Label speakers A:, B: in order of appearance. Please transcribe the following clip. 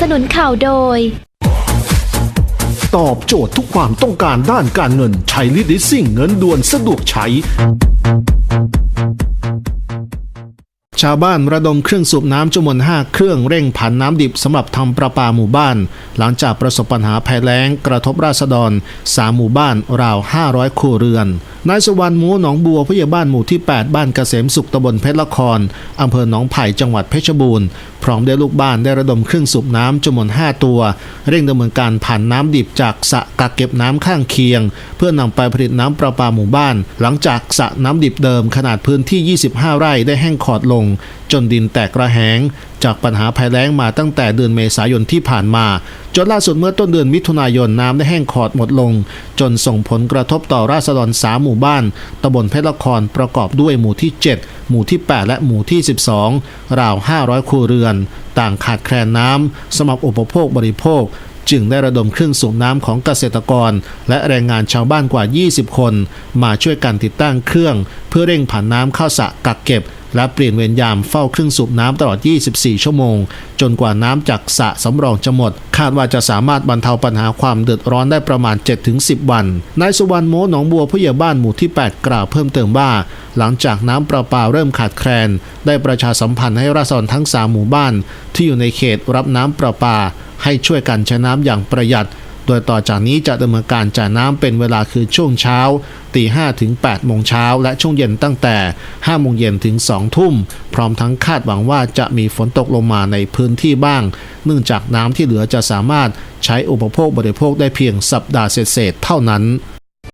A: สนุนข่าวโดย
B: ตอบโจทย์ทุกความต้องการด้านการเงินใช้ลิดิซิ่งเงินด่วนสะดวกใช้ ชาวบ้านระดมเครื่องสูบน้ำจำนวน 5 เครื่องเร่งผันน้ำดิบสำหรับทำประปาหมู่บ้าน หลังจากประสบปัญหาภัยแล้งกระทบราษฎร3หมู่บ้านราว 500 ครัวเรือน นายสวรรณหมูหนองบัวผู้ใหญ่บ้านหมู่ที่ 8 บ้านเกษมสุขตำบลเพชรละครอำเภอหนองไผ่จังหวัดเพชรบูรณ์พร้อมด้วยลูกบ้านได้ระดมเครื่องสูบน้ำจำนวน 5 ตัว เร่งดำเนินการผ่านน้ำดิบจากสระกักเก็บน้ำข้างเคียง เพื่อนำไปผลิตน้ำประปาหมู่บ้าน หลังจากสระน้ำดิบเดิมขนาดพื้นที่ 25 ไร่ได้แห้งขอดลงจนดินแตกระแหง จากปัญหาภัยแล้งมาตั้งแต่เดือนเมษายนที่ผ่านมา จนล่าสุดเมื่อต้นเดือนมิถุนายนน้ำได้แห้งขอดหมดลง จนส่งผลกระทบต่อราษฎรสามหมู่บ้านตำบลเพชรละครประกอบด้วยหมู่ที่ 7 หมู่ที่ 8 และหมู่ที่ 12 ราว 500 ครัวเรือน ต่างขาดแคลนน้ำสำหรับอุปโภคบริโภคจึงได้ระดมเครื่องสูบน้ำของเกษตรกร และแรงงานชาวบ้านกว่า 20 คน มาช่วยกันติดตั้งเครื่อง เพื่อเร่งผ่านน้ำเข้าสระกักเก็บ และเปลี่ยนเวรยามเฝ้าเครื่องสูบน้ำตลอด 24 ชั่วโมง จนกว่าน้ำจากสระสำรองจะหมด คาดว่าจะสามารถบรรเทาปัญหาความเดือดร้อนได้ประมาณ 7-10 วัน นายสุวรรณโมหนองบัวผู้ใหญ่บ้านหมู่ที่ 8 กล่าวเพิ่มเติมว่า หลังจากน้ำประปาเริ่มขาดแคลน ได้ประชาสัมพันธ์ให้ราษฎรทั้ง 3 หมู่บ้าน ที่อยู่ในเขตรับน้ำประปา ให้ช่วยกันใช้น้ำอย่างประหยัด โดยต่อจากนี้จะดำเนินการจ่ายน้ำเป็นเวลาคือช่วงเช้าตีห้ถึง8โมงเช้าและช่วงเย็นตั้งแต่5โมงเย็นถึง2ทุ่ม พร้อมทั้งคาดหวังว่าจะมีฝนตกลงมาในพื้นที่บ้าง เนื่องจากน้ำที่เหลือจะสามารถใช้อุปโภคบริโภคได้เพียงสัปดาห์เศษๆเท่านั้น